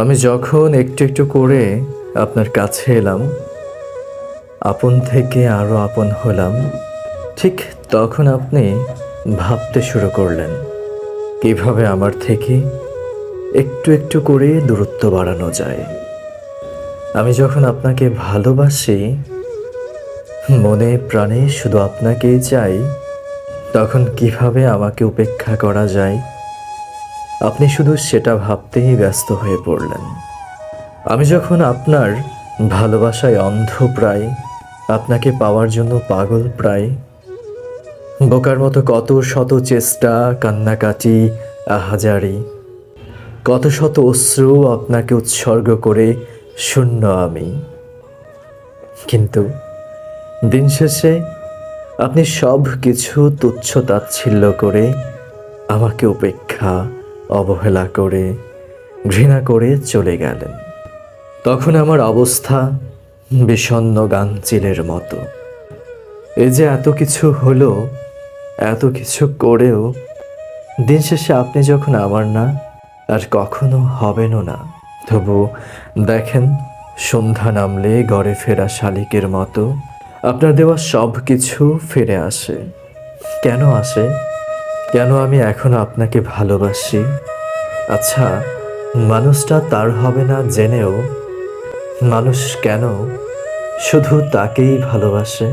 আমি যখন একটু একটু করে আপনার কাছে এলাম, আপন থেকে আরও আপন হলাম, ঠিক তখন আপনি ভাবতে শুরু করলেন, কীভাবে আমার থেকে একটু একটু করে দূরত্ব বাড়ানো যায়। আমি যখন আপনাকে ভালোবাসি, মনে প্রাণে শুধু আপনাকেই চাই, তখন কীভাবে আমাকে উপেক্ষা করা যায় আপনি শুধু সেটা ভাবতেই ব্যস্ত হয়ে পড়লেন। আমি যখন আপনার ভালোবাসায় অন্ধ প্রায় আপনাকে পাওয়ার জন্য পাগল প্রায়, বোকার মতো কত শত চেষ্টা, কান্নাকাটি, আহাজারি, কত শত অশ্রু আপনাকে উৎসর্গ করে শূন্য আমি। কিন্তু দিন শেষে আপনি সব কিছু তুচ্ছ তাচ্ছিল্য করে আমাকে উপেক্ষা অবহেলা করে, ঘৃণা করে চলে গেলেন। তখন আমার অবস্থা বিষণ্ণ গাংচিলের মতো। এই যে এত কিছু হলো, এত কিছু করেও, দিন শেষে আপনি যখন আমার না, আর কখনো হবেনও না। তবু দেখেন, সন্ধ্যা নামলে ঘরে ফেরা শালিকের মতো, আপনার দেওয়া সব কিছু ফিরে আসে। কেন আসে? কেন আমি এখনও আপনাকে ভালোবাসি? আচ্ছা মানুষটা তার হবে না জেনেও মানুষ কেন শুধু তাকেই ভালোবাসে?